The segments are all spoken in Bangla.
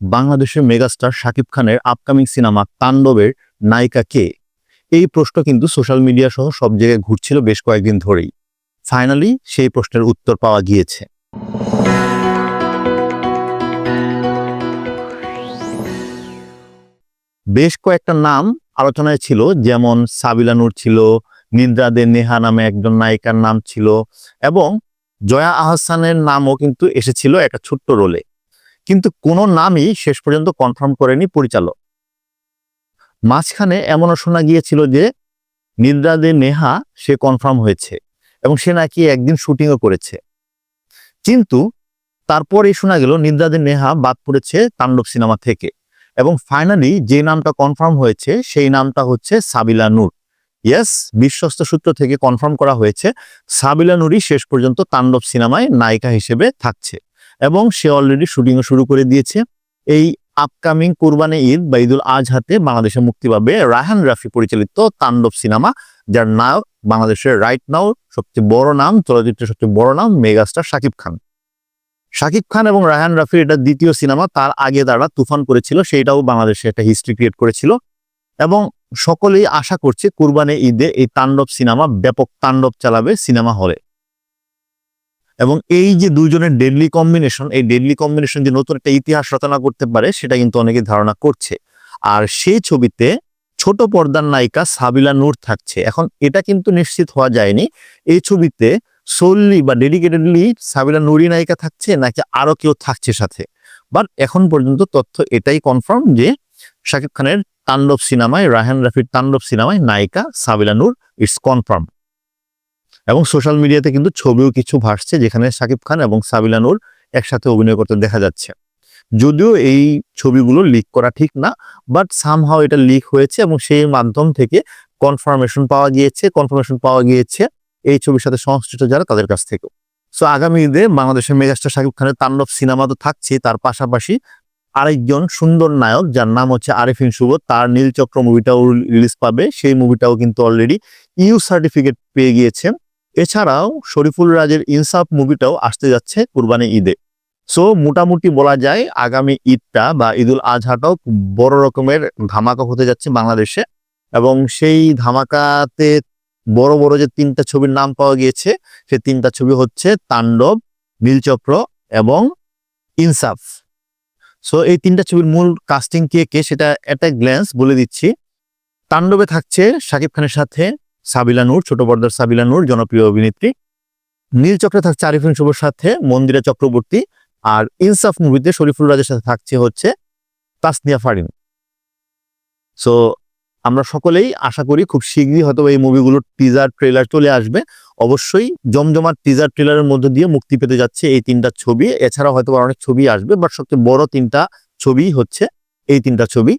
বাংলাদেশের মেগাস্টার শাকিব খানের আপকামিং সিনেমা তাণ্ডবের নায়িকা কে? এই প্রশ্ন কিন্তু সোশ্যাল মিডিয়া সহ সব জায়গায় ঘুরছিল বেশ কয়েকদিন ধরেই। ফাইনালি সেই প্রশ্নের উত্তর পাওয়া গিয়েছে। বেশ কয়েকটা নাম আলোচনায় ছিল, যেমন সাবিলা নূর ছিল নিদ্রা দে নেহা নামে একজন নায়িকার নাম ছিল, এবং জয়া আহসানের নামও কিন্তু এসেছিল একটা ছোট্ট রোলে কিন্তু কোনো নামই শেষ পর্যন্ত কনফার্ম করেনি পরিচালক। মাঝখানে এমনও শোনা গিয়েছিল যে নিদ্রা দে নেহা সে কনফার্ম হয়েছে এবং সে নাকি একদিন শুটিংও করেছে। কিন্তু তারপরে শোনা গেল নিদ্রা দে নেহা বাদ পড়েছে তাণ্ডব সিনেমা থেকে এবং ফাইনালি যে নামটা কনফার্ম হয়েছে সেই নামটা হচ্ছে সাবিলা নূর। ইয়েস বিশ্বস্ত সূত্র থেকে কনফার্ম করা হয়েছে সাবিলা নুরই শেষ পর্যন্ত তাণ্ডব সিনেমায় নায়িকা হিসেবে থাকছে। এবং সে অলরেডি শুটিংও শুরু করে দিয়েছে। এই আপকামিং কুরবানি ঈদ বা ঈদুল আজহাতে বাংলাদেশে মুক্তি পাবে রায়হান রাফি পরিচালিত তাণ্ডব সিনেমা, যার নায়ক বাংলাদেশের রাইট নাও সবচেয়ে বড় নাম, চলচ্চিত্রের সবচেয়ে বড় নাম মেগাস্টার শাকিব খান। শাকিব খান এবং রায়হান রাফির এটা দ্বিতীয় সিনেমা, তার আগে তারা তুফান করেছিল, সেইটাও বাংলাদেশে একটা হিস্ট্রি ক্রিয়েট করেছিল। এবং সকলেই আশা করছে কুরবানি ঈদে এই তাণ্ডব সিনেমা, ব্যাপক তাণ্ডব চালাবে সিনেমা হলে। এবং এই যে দুজনের ডেডলি কম্বিনেশন এই ডেডলি কম্বিনেশন যে নতুন একটা ইতিহাস রচনা করতে পারে, সেটা কিন্তু অনেকে ধারণা করছে। আর সেই ছবিতে ছোট পর্দার নায়িকা সাবিলা নূর থাকছে। এখন এটা কিন্তু নিশ্চিত হওয়া যায়নি। এই ছবিতে সোললি বা ডেডিকেটেডলি সাবিলা নুরি নায়িকা থাকছে, নাকি আরও কেউ থাকছে সাথে। বাট এখন পর্যন্ত তথ্য এটাই কনফার্ম যে শাকিব খানের তাণ্ডব সিনেমায় রাহান রাফির তাণ্ডব সিনেমায় নায়িকা সাবিলা নূর ইটস কনফার্ম এবং সোশ্যাল মিডিয়াতে কিন্তু ছবিও কিছু ভাসছে যেখানে শাকিব খান এবং সাবিলা নূর একসাথে অভিনয় করতে দেখা যাচ্ছে। যদিও এই ছবিগুলো লিক করা ঠিক না বাট সামহাও এটা লিক হয়েছে এবং সেই মাধ্যম থেকে কনফার্মেশন পাওয়া গিয়েছে কনফার্মেশন পাওয়া গিয়েছে এই ছবির সাথে সংশ্লিষ্ট যারা তাদের কাছ থেকে সো আগামী ঈদে বাংলাদেশের মেগাস্টার শাকিব খানের তাণ্ডব সিনেমা তো থাকছে, তার পাশাপাশি আরেকজন সুন্দর নায়ক যার নাম হচ্ছে আরিফিন শুভ, তার নীলচক্র মুভিটাও রিলিজ পাবে। সেই মুভিটাও কিন্তু অলরেডি ইউ সার্টিফিকেট পেয়ে গিয়েছে। এছাড়াও শরীফুল রাজের ইনসাফ মুভিটাও আসতে যাচ্ছে কুরবানি ঈদে। সো মোটামুটি বলা যায় আগামী ঈদটা বা ঈদুল আজহাটাও বড় রকমের ধামাকা হতে যাচ্ছে বাংলাদেশে এবং সেই ধামাকাতে বড় বড় যে তিনটা ছবির নাম পাওয়া গিয়েছে সে তিনটা ছবি হচ্ছে তাণ্ডব, নীলচক্র এবং ইনসাফ। সো এই তিনটা ছবির মূল কাস্টিং কে কে সেটা একটা গ্ল্যান্স বলে দিচ্ছি। তাণ্ডবে থাকছে শাকিব খানের সাথে সাবিলা নূর, ছোট পর্দার সাবিলা নূর, জনপ্রিয় অভিনেত্রী। নীল চক্রে থাকছে আরিফিন শুভর সাথে মন্দিরা চক্রবর্তী আর ইনসাফ মুভিতে শরীফুল রাজের সাথে থাকছে হচ্ছে তাসনিয়া ফারিন। সো আমরা সকলেই আশা করি খুব শীঘ্রই হয়তো এই মুভিগুলোর টিজার ট্রেলার চলে আসবে। অবশ্যই জমজমার টিজার ট্রেলারের মধ্যে দিয়ে মুক্তি পেতে যাচ্ছে এই তিনটা ছবি। এছাড়াও হয়তো অনেক ছবি আসবে বাট সবচেয়ে বড় তিনটা ছবি হচ্ছে এই তিনটা ছবি।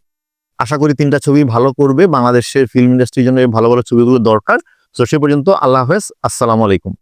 আশা করি তিনটা ছবি ভালো করবে বাংলাদেশের ফিল্ম ইন্ডাস্ট্রির জন্য ভালো ভালো ছবিগুলো দরকার। তো সে পর্যন্ত আল্লাহ হাফেজ। আসসালামু আলাইকুম।